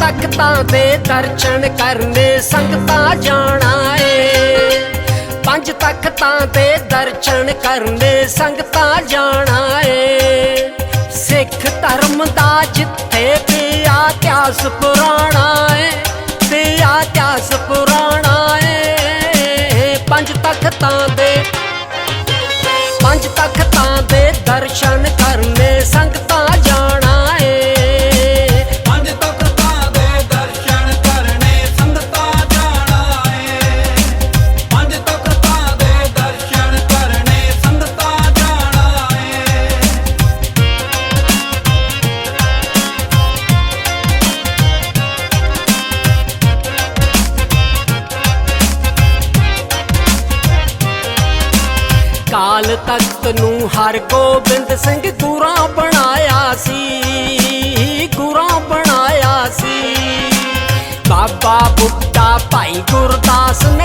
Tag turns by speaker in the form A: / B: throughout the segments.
A: ਤਖਤਾਂ ਦੇ ਦਰਸ਼ਨ ਕਰਨੇ ਸੰਗਤਾਂ ਜਾਣਾ ਏ। ਪੰਜ ਤਖਤਾਂ ਦੇ ਦਰਸ਼ਨ ਕਰਨੇ ਸੰਗਤਾਂ ਜਾਣਾ ਏ। ਸਿੱਖ ਧਰਮ ਦਾ ਜਿੱਥੇ ਪਿਆ ਇਤਿਹਾਸ ਪੁਰਾਣਾ ਏ ਪਿਆ ਇਤਿਹਾਸ ਪੁਰਾਣਾ ਏ। ਪੰਜ ਤਖਤਾਂ ਦੇ ਤਖਤ ਨੂੰ ਹਰ ਗੋਬਿੰਦ ਸਿੰਘ ਗੁਰਾਂ ਬਣਾਇਆ ਸੀ, ਗੁਰਾਂ ਬਣਾਇਆ ਸੀ। ਬਾਬਾ ਬੁੱਢਾ ਭਾਈ ਗੁਰਦਾਸ ਨੇ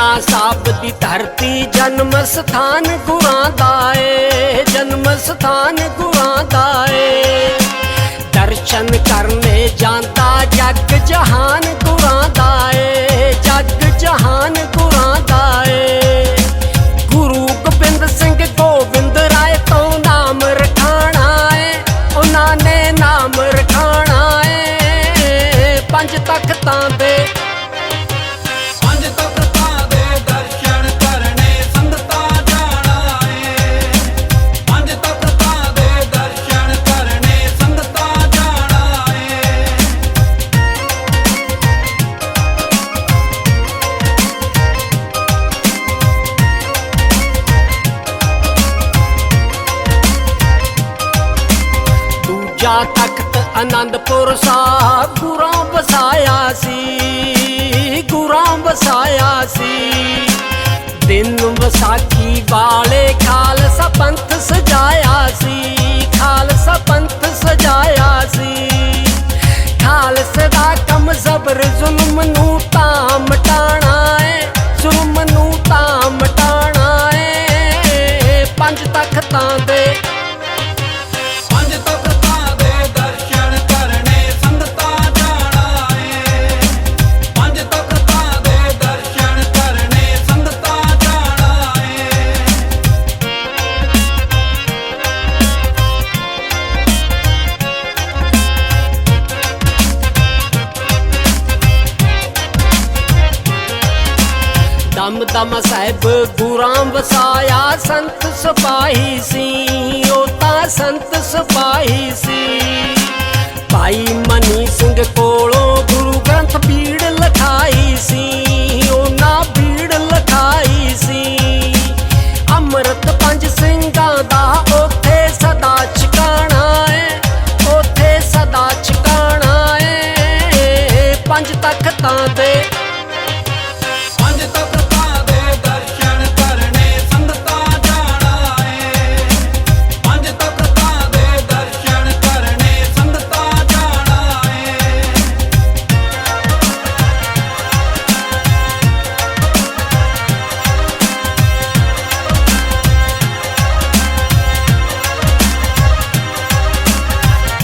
A: ਪਟਨਾ ਸਾਹਿਬ ਦੀ ਧਰਤੀ ਜਨਮ ਸਥਾਨ ਗੁਰਾਂ ਦਾ ਏ, ਜਨਮ ਸਥਾਨ ਗੁਰਾਂ ਦਾ ਏ। ਦਰਸ਼ਨ ਕਰਨੇ ਜਾਂਦਾ ਜਗ ਜਹਾਨ ਦੂਜਾ ਤਖਤ ਆਨੰਦਪੁਰ ਸਾਹਿਬ ਗੁਰਾਂ ਵਸਾਇਆ ਸੀ, ਗੁਰਾਂ ਵਸਾਇਆ ਸੀ। ਦਿਨ ਵਿਸਾਖੀ ਵਾਲੇ ਖਾਲਸਾ ਪੰਥ ਸਜਾਇਆ ਸੀ, ਖਾਲਸਾ ਪੰਥ ਸਜਾਇਆ ਸੀ। ਖਾਲਸੇ ਦਾ ਕੰਮ ਜ਼ਬਰ ਜ਼ੁਲਮ ਨੂੰ ਤਾਂ ਮਟਾਣਾ ਏ, ਜ਼ੁਲਮ ਨੂੰ ਤਾਂ ਮਟਾਣਾ ਏ। ਪੰਜ ਤਖਤਾਂ ਦੇ ਦਮ ਸਾਹਿਬ ਗੁਰਾਂ ਵਸਾਇਆ, ਸੰਤ ਸਿਪਾਹੀ ਸੀ, ਉਹ ਤਾਂ ਸੰਤ ਸਿਪਾਹੀ ਸੀ। ਭਾਈ ਮਨੀ ਸਿੰਘ ਕੋਲੋਂ ਗੁਰੂ ਗ੍ਰੰਥ ਪੀੜ ਲਖਾਈ ਸੀ, ਉਹਨਾਂ ਪੀੜ ਲਖਾਈ ਸੀ। ਅੰਮ੍ਰਿਤ ਪੰਜ ਸਿੰਘ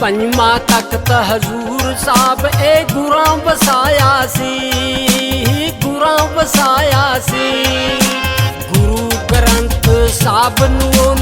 A: ਪੰਜਵਾਂ ਤਖਤ ਹਜ਼ੂਰ ਸਾਹਿਬ, ਇਹ ਗੁਰਾਂ ਵਸਾਇਆ ਸੀ, ਗੁਰਾਂ ਵਸਾਇਆ ਸੀ। ਗੁਰੂ ਗ੍ਰੰਥ ਸਾਹਿਬ ਨੂੰ